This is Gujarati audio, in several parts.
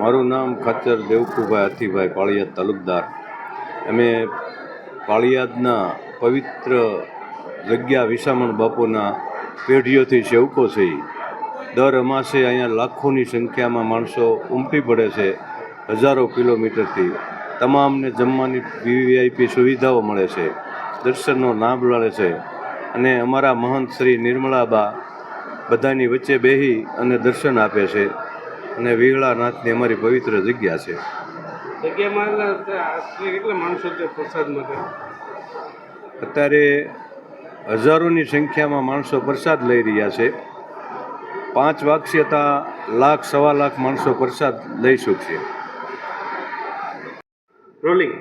મારું નામ ખાચર દેવકુભાઈ હાથીભાઈ પાળિયાદ તાલુકદાર. અમે પાળિયાદના પવિત્ર જગ્યા વિસામણ બાપુના પેઢીઓથી સેવકો છે. દર અમાસે અહીંયા લાખોની સંખ્યામાં માણસો ઉમટી પડે છે હજારો કિલોમીટરથી. તમામને જમવાની વીવીઆઈપી સુવિધાઓ મળે છે, દર્શનનો લાભ મળે છે અને અમારા મહંત શ્રી નિર્મળાબા બધાની વચ્ચે બેહી અને દર્શન આપે છે. અને વિહળાનાથની અમારી પવિત્ર જગ્યા છે. અત્યારે હજારોની સંખ્યામાં માણસો પ્રસાદ લઈ રહ્યા છે. પાંચ વાક્ષ્યતા લાખ સવા લાખ માણસો પ્રસાદ લઈ શકશે. રોલિંગ.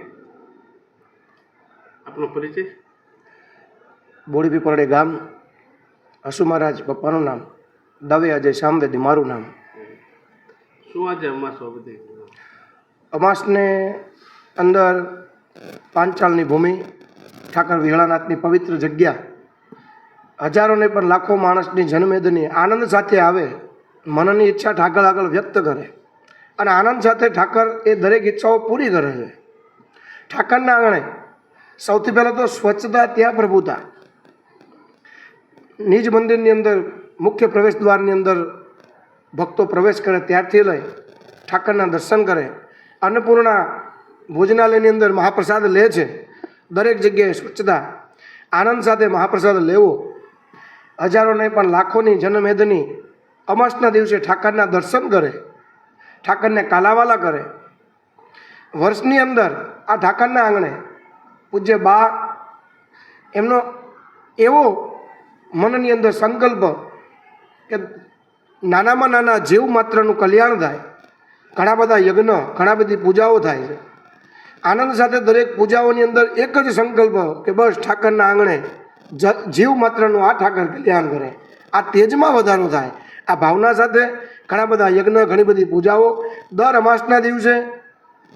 આપનો પરિચય? બોડી પીપરડે ગામ હસુ મહારાજ પપ્પાનું નામ દવે અજય સામવેદી મારું નામ. શું આજે અમાસ બધી? અમાસને અંદર પાંચાલની ભૂમિ, ઠાકર વિહળાનાથની પવિત્ર જગ્યા. હજારોને પણ લાખો માણસની જન્મેદની આનંદ સાથે આવે, મનની ઈચ્છા ઠાકર આગળ વ્યક્ત કરે. અને આનંદ સાથે ઠાકર એ દરેક ઈચ્છાઓ પૂરી કરે છે. ઠાકરના આંગણે સૌથી પહેલાં તો સ્વચ્છતા ત્યાં પ્રભુતા. નિજ મંદિરની અંદર મુખ્ય પ્રવેશ દ્વારની અંદર ભક્તો પ્રવેશ કરે ત્યારથી લઈ ઠાકરના દર્શન કરે, અન્નપૂર્ણા ભોજનાલયની અંદર મહાપ્રસાદ લે છે. દરેક જગ્યાએ સ્વચ્છતા, આનંદ સાથે મહાપ્રસાદ લેવો. હજારોને પણ લાખોની જન્મવેદની અમાસના દિવસે ઠાકરના દર્શન કરે, ઠાકરને કાલાવાલા કરે. વર્ષની અંદર આ ઠાકરના આંગણે પૂજ્ય બા, એમનો એવો મનની અંદર સંકલ્પ કે નાનામાં નાના જીવ માત્રનું કલ્યાણ થાય. ઘણા બધા યજ્ઞ, ઘણા બધી પૂજાઓ થાય છે. આનંદ સાથે દરેક પૂજાઓની અંદર એક જ સંકલ્પ કે બસ ઠાકરના આંગણે જીવ માત્રનું આ ઠાકર કલ્યાણ કરે. આ તેજમાં વધારો થાય. આ ભાવના સાથે ઘણા બધા યજ્ઞ, ઘણી બધી પૂજાઓ દર અમાસના દિવસે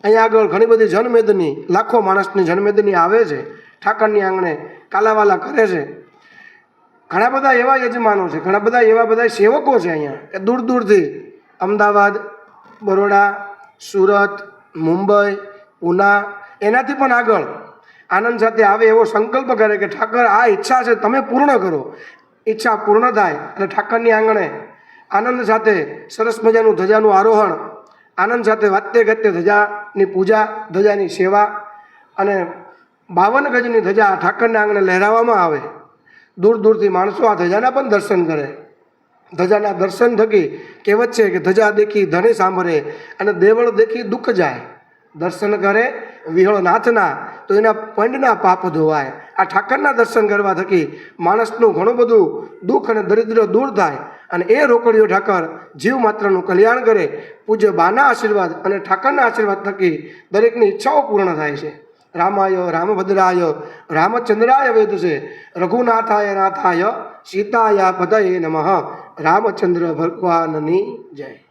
અહીંયા આગળ ઘણી બધી જનમેદની, લાખો માણસની જનમેદની આવે છે. ઠાકરની આંગણે કાલાવાલા કરે છે. ઘણા બધા એવા યજમાનો છે, ઘણા બધા એવા બધા સેવકો છે અહીંયા. કે દૂર દૂરથી અમદાવાદ, બરોડા, સુરત, મુંબઈ પુના એનાથી પણ આગળ આનંદ સાથે આવે એવો સંકલ્પ કરે કે ઠાકર, આ ઈચ્છા છે તમે પૂર્ણ કરો. ઈચ્છા પૂર્ણ થાય અને ઠાકરની આંગણે આનંદ સાથે સરસ મજાનું ધજાનું આરોહણ, આનંદ સાથે વાત્ય ગત્ય ધજાની પૂજા, ધજાની સેવા અને બાવન ગજની ધજા ઠાકરના આંગણે લહેરાવવામાં આવે. દૂર દૂરથી માણસો આ ધજાના પણ દર્શન કરે. ધજાના દર્શન થકી કહેવત છે કે ધજા દેખી ધને સાંભળે અને દેવળ દેખી દુઃખ જાય. દર્શન કરે વિહળ નાથના તો એના પંડના પાપ ધોવાય. આ ઠાકરના દર્શન કરવા થકી માણસનું ઘણું બધું દુઃખ અને દરિદ્ર દૂર થાય અને એ રોકડીઓ ઠાકર જીવ માત્રનું કલ્યાણ કરે. પૂજ્ય બાના આશીર્વાદ અને ઠાકરના આશીર્વાદ થકી દરેકની ઈચ્છાઓ પૂર્ણ થાય છે. રામાય રામભદ્રાય રામચંદ્રાય વેદ છે રઘુનાથાય નાથાય સીતાયા પદયે નમઃ. રામચંદ્ર ભગવાનની જય.